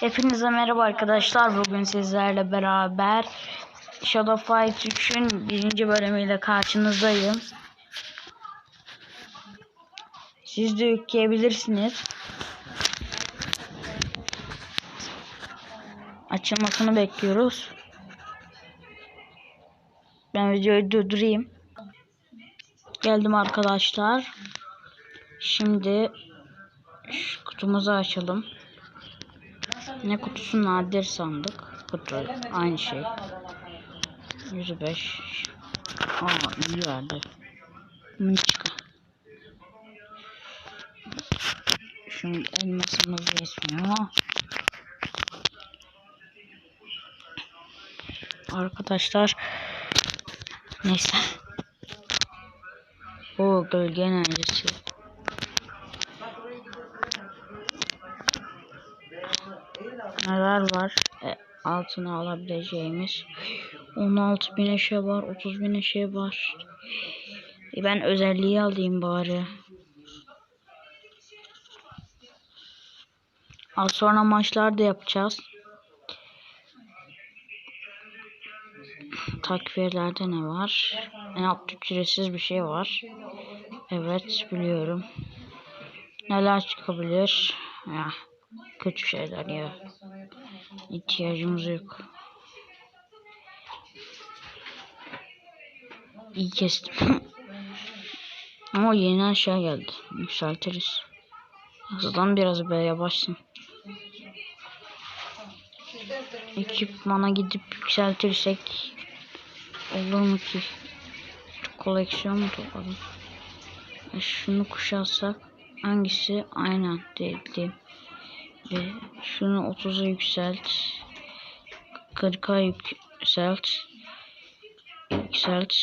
Hepinize merhaba arkadaşlar. Bugün sizlerle beraber Shadow Fight 3'ün birinci bölümüyle karşınızdayım. Siz de yükleyebilirsiniz. Açılmasını bekliyoruz. Ben videoyu durdurayım. Geldim arkadaşlar. Şimdi şu kutumuzu açalım. Ne kutusu nadir sandık. Kutu aynı şey. 105. Aa iyi verdi. Mınçka. Şimdi elmasımız yetmiyor. Arkadaşlar neyse. O gölge enerjisi. Neler var? E, altına alabileceğimiz. 16 bin eşya var. 30 bin eşya var. E, ben özelliği alayım bari. Az sonra maçlar da yapacağız. Takviyelerde ne var? En alt ücretsiz bir şey var. Evet biliyorum. Neler çıkabilir? Ya, kötü şeyler ya. İhtiyacımız yok. İyi kestim. Ama yeni aşağı geldi. Yükseltiriz. Hızdan biraz be yavaşsın. Ekipmana gidip yükseltirsek olur mu ki? Koleksiyon mu topladım? E şunu kuşatsak hangisi? Aynen dedi. E şunu 30'a yükselt. 40'a yükselt. Yükselt.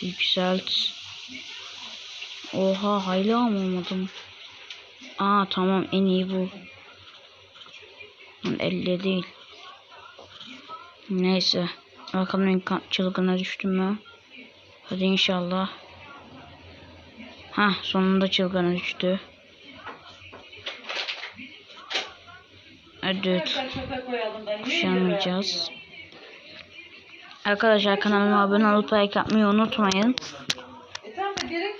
Yükselt. Oha hala mı? Aa tamam en iyi bu. 50 değil. Neyse. Bakalım çılgına düştüm mü? Hadi inşallah. Ha sonunda çılgına düştü. Hadi kuşamayacağız. Arkadaşlar kanalıma abone olup like atmayı unutmayın. E.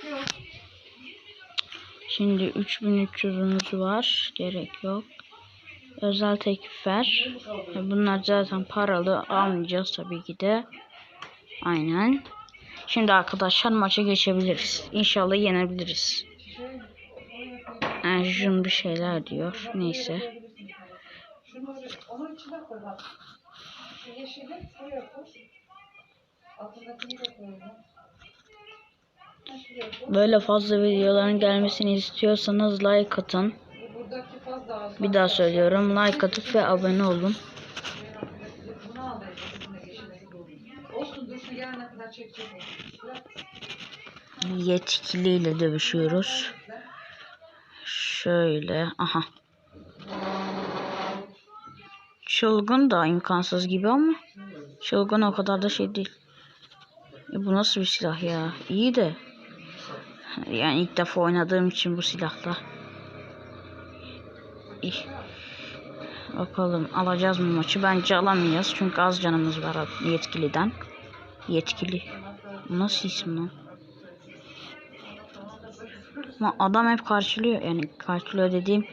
Şimdi 3300'ümüz var. Gerek yok. Özel teklifler. E, Bunlar zaten paralı. Almayacağız tabii ki de. Aynen. Şimdi arkadaşlar maça geçebiliriz. İnşallah yenebiliriz. Erjun bir şeyler diyor. Neyse. Şunu onun içine koy bak. Şu yeşili buraya koy. Altındakini de koy. ona. Ha, şuraya koy. Böyle fazla videoların gelmesini istiyorsanız like atın. Az. Bir daha söylüyorum. Like atıp ve abone olun. Yetkiliyle dövüşüyoruz. Şöyle. Aha. Çılgın da imkansız gibi ama çılgın o kadar da şey değil. E bu nasıl bir silah ya? İyi de. Yani ilk defa oynadığım için bu silahla. İyi. Bakalım alacağız mı maçı? Bence alamayacağız. Çünkü az canımız var yetkiliden. Yetkili. Nasıl isim lan? Ama adam hep karşılıyor. Yani karşılıyor dediğim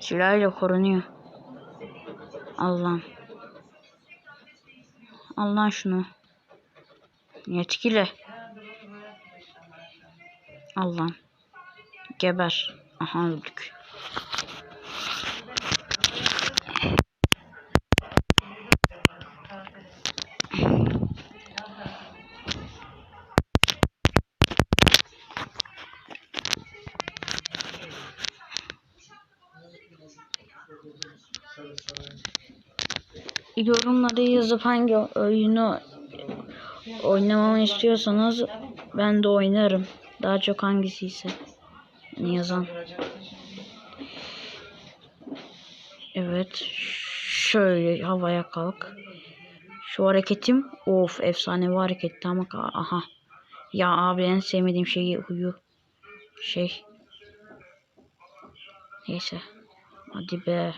silahıyla korunuyor. Allah'ım. Allah'ın şunu. Yetkili. Allah'ım. Geber. Aha öldük. Yorumlara yazıp hangi oyunu oynamamı istiyorsanız ben de oynarım. Daha çok hangisi ise. Yani yazan. Evet. Şöyle havaya kalk. Şu hareketim of efsane bir hareketti ama aha. Ya abi en sevmediğim şeyi huyu. Şey. Neyse. Hadi be.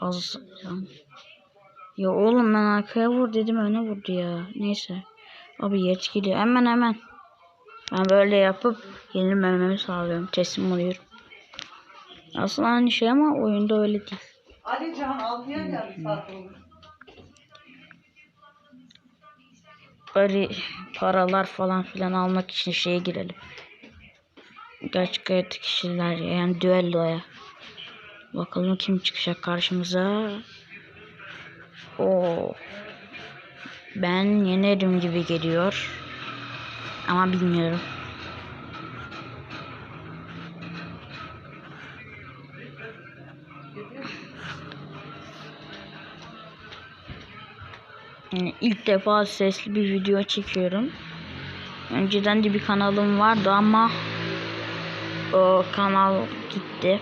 Az. Ya. ya oğlum ben arkaya vur dedim öne vurdu ya. Neyse. Abi yetkili. Hemen hemen. Ben böyle yapıp yenilmememi sağlıyorum. Teslim oluyorum. Aslında aynı şey ama oyunda öyle değil. Ali Can 6'ya geldi saat olur. Böyle paralar falan filan almak için şeye girelim. Gerçek hayatta kişiler yani düelloya. Bakalım kim çıkacak karşımıza. O ben yenerim gibi geliyor. Ama bilmiyorum. Yani ilk defa sesli bir video çekiyorum. Önceden de bir kanalım vardı ama o kanal gitti.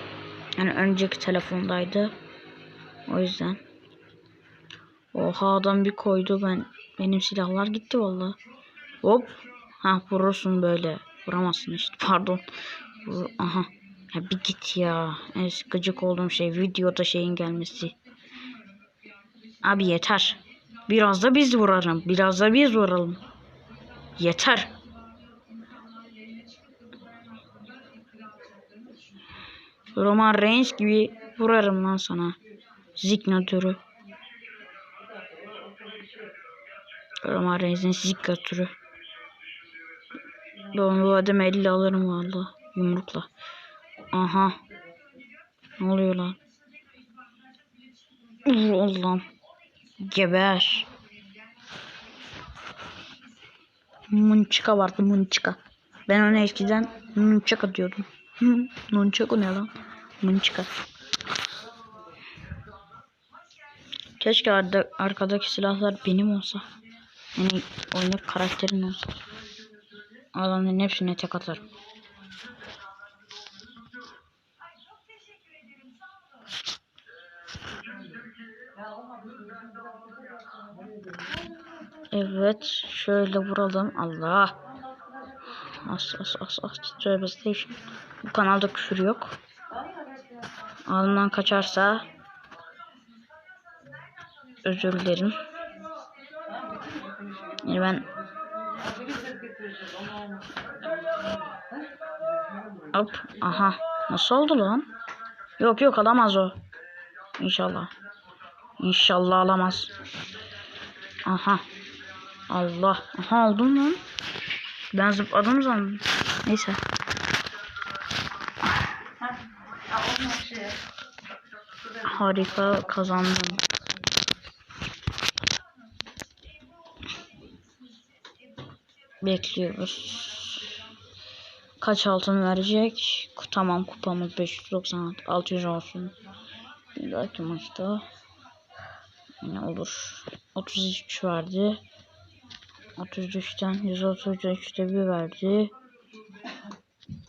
Yani önceki telefondaydı. O yüzden. Oha adam bir koydu ben. Benim silahlar gitti vallahi. Hop. Ha vurursun böyle. Vuramazsın işte. Pardon. Vur- Aha. Ya bir git ya. En gıcık olduğum şey videoda şeyin gelmesi. Abi yeter. Biraz da biz vuralım. Biraz da biz vuralım. Yeter. Roman Reigns gibi vurarım lan sana. Zignatörü. Roman Reigns'in zignatörü. Ben bu adamı elle alırım valla. Yumrukla. Aha. Ne oluyor lan? Vur Allah'ım. Geber. Munçika vardı Munçika. Ben ona eskiden Munçika diyordum. Munçika ne lan? Munçika. Keşke arda, arkadaki silahlar benim olsa. Yani oyunda karakterin olsa. Adamların hepsine tek atarım. Evet. Şöyle vuralım. Allah. As as as as. Tövbe. Bu kanalda küfür yok. Ağzımdan kaçarsa özür dilerim. Yani ben hop aha nasıl oldu lan? Yok yok alamaz o. İnşallah. İnşallah alamaz. Aha. Allah. Aha oldum lan. Ben zıpladım sandım. Neyse. Ya onun şey. Harika kazandım. Bekliyoruz. Kaç altın verecek? Tamam kupamız 596 600 olsun. Bir dahaki maçta yine olur. 33 verdi. 33'ten 133'te bir verdi.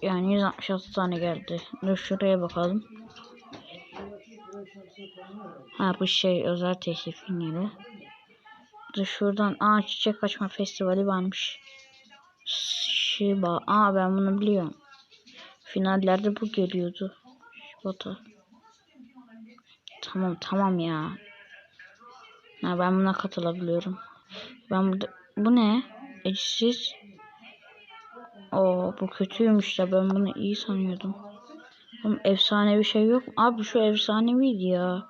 Yani 166 tane geldi. Dur şuraya bakalım. Ha bu şey özel teklifin yeri. Dur şuradan aa çiçek açma festivali varmış. Shiba. Aa ben bunu biliyorum. Finallerde bu geliyordu. Shibata. Tamam tamam ya. Ha, ben buna katılabiliyorum. Ben burada... Bu ne? Eşsiz. Oo bu kötüymüş ya. Ben bunu iyi sanıyordum. Oğlum efsane bir şey yok? Abi şu efsaneviydi ya.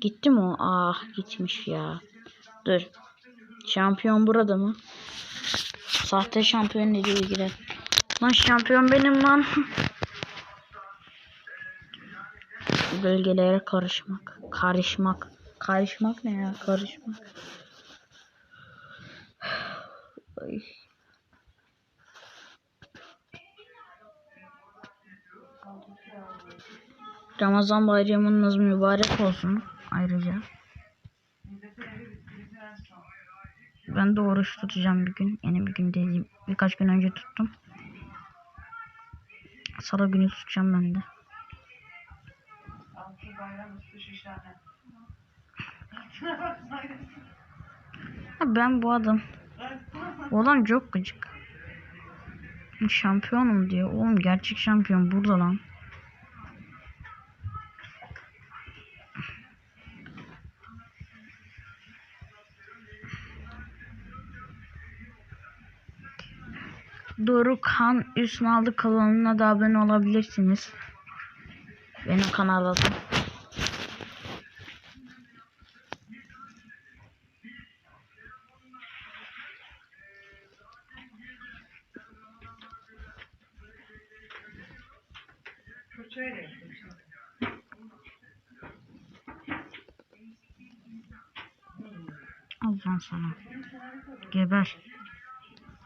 Gitti mi o? Ah gitmiş ya. Dur. Şampiyon burada mı? Sahte şampiyon ile ilgili. Lan şampiyon benim lan. Bölgelere karışmak. Karışmak. Karışmak ne ya? Karışmak. Ay. Ramazan bayramınız mübarek olsun ayrıca. Ben de oruç tutacağım bir gün. Yeni bir gün değil. Birkaç gün önce tuttum. Salı günü tutacağım ben de. Ben bu adam. Bu adam çok gıcık. Şampiyonum diyor. Oğlum gerçek şampiyon burada lan. Dorukhan Üsnaldı kanalına da abone olabilirsiniz. Benim kanalda da. Fırçayla yapmışım. Al lan sana. Geber.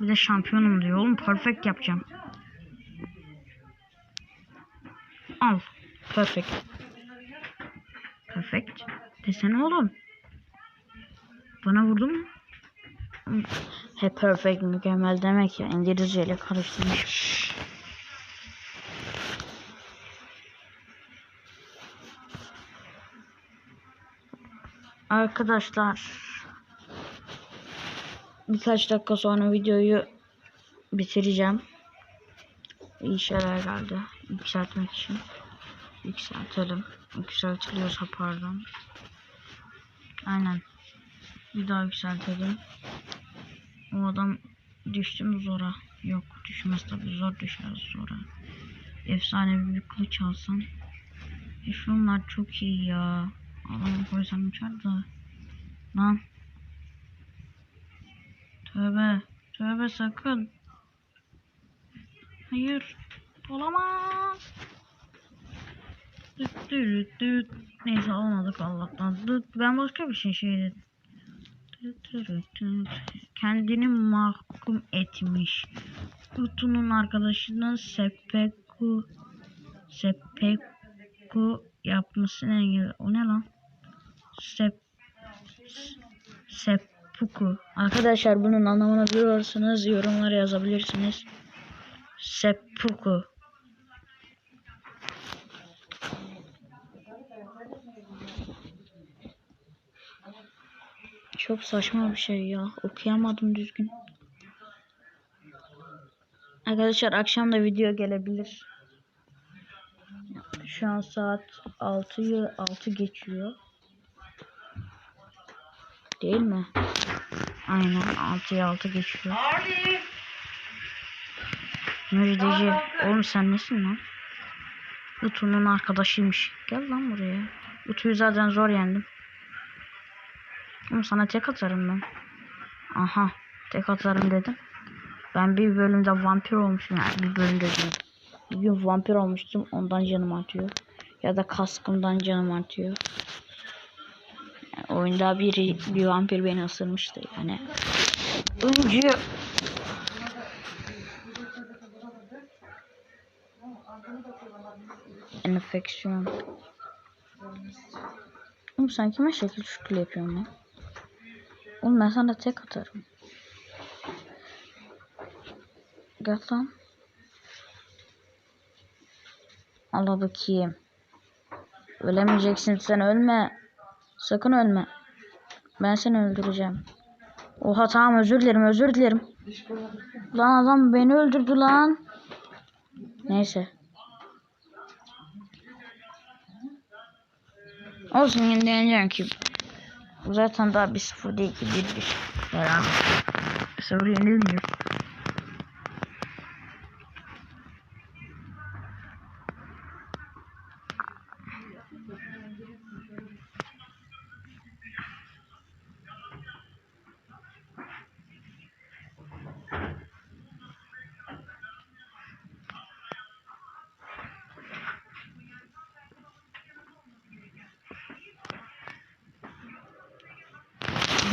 Bir de şampiyonum diyor oğlum. Perfect yapacağım. Al. Perfect. Perfect. Desene oğlum. Bana vurdu mu? He perfect mükemmel demek ya. İngilizce ile karıştırmış. Arkadaşlar birkaç dakika sonra videoyu bitireceğim. İyi şeyler geldi. Yükseltmek için. Yükseltelim. Yükseltiliyorsa pardon. Aynen. Bir daha yükseltelim. O adam düştü mü zora? Yok düşmez tabi zor düşer zora. Efsane bir kılıç alsam. E şunlar çok iyi ya. Adamı koysam uçar da. Lan. Tövbe. Tövbe sakın. Hayır. Olamaz. Düt düt düt. Neyse olmadık Allah'tan. Düt. Ben başka bir şey şey dedim. Düt düt. Kendini mahkum etmiş. Utu'nun arkadaşının Sepeku Sepeku yapmasını engel. O ne lan? Sep Seppuku. Arkadaşlar bunun anlamını biliyorsanız yorumlara yazabilirsiniz. Seppuku. Çok saçma bir şey ya. Okuyamadım düzgün. Arkadaşlar akşam da video gelebilir. Şu an saat 6'yı 6 geçiyor. Değil mi? Aynen 6'ya 6 geçiyor. Müjdeci. Oğlum sen nesin lan? Utu'nun arkadaşıymış. Gel lan buraya. Utu'yu zaten zor yendim. Oğlum sana tek atarım ben. Aha. Tek atarım dedim. Ben bir bölümde vampir olmuşum yani bir bölümde değil. Bir gün vampir olmuştum ondan canım atıyor. Ya da kaskımdan canım atıyor. Oyunda bir, bir vampir beni ısırmıştı yani. Öncü. Enfeksiyon. Oğlum sen kime şekil şükür yapıyorsun lan? Oğlum ben sana tek atarım. Gel lan. Al bakayım. Ölemeyeceksin sen ölme. Sakın ölme. Ben seni öldüreceğim. Oha tamam özür dilerim özür dilerim. Lan adam beni öldürdü lan. Neyse. Olsun yine deneyeceğim ki. Zaten daha bir sıfır değil ki bir bir. Herhalde. Sıfır yenilmiyor.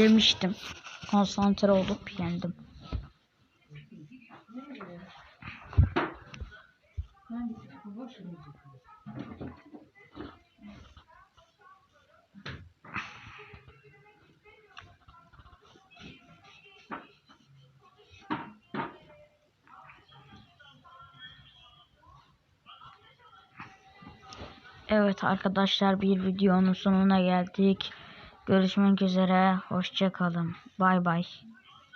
Demiştim. Konsantre olup yendim. Evet arkadaşlar bir videonun sonuna geldik. Görüşmek üzere. Hoşça kalın. Bay bay.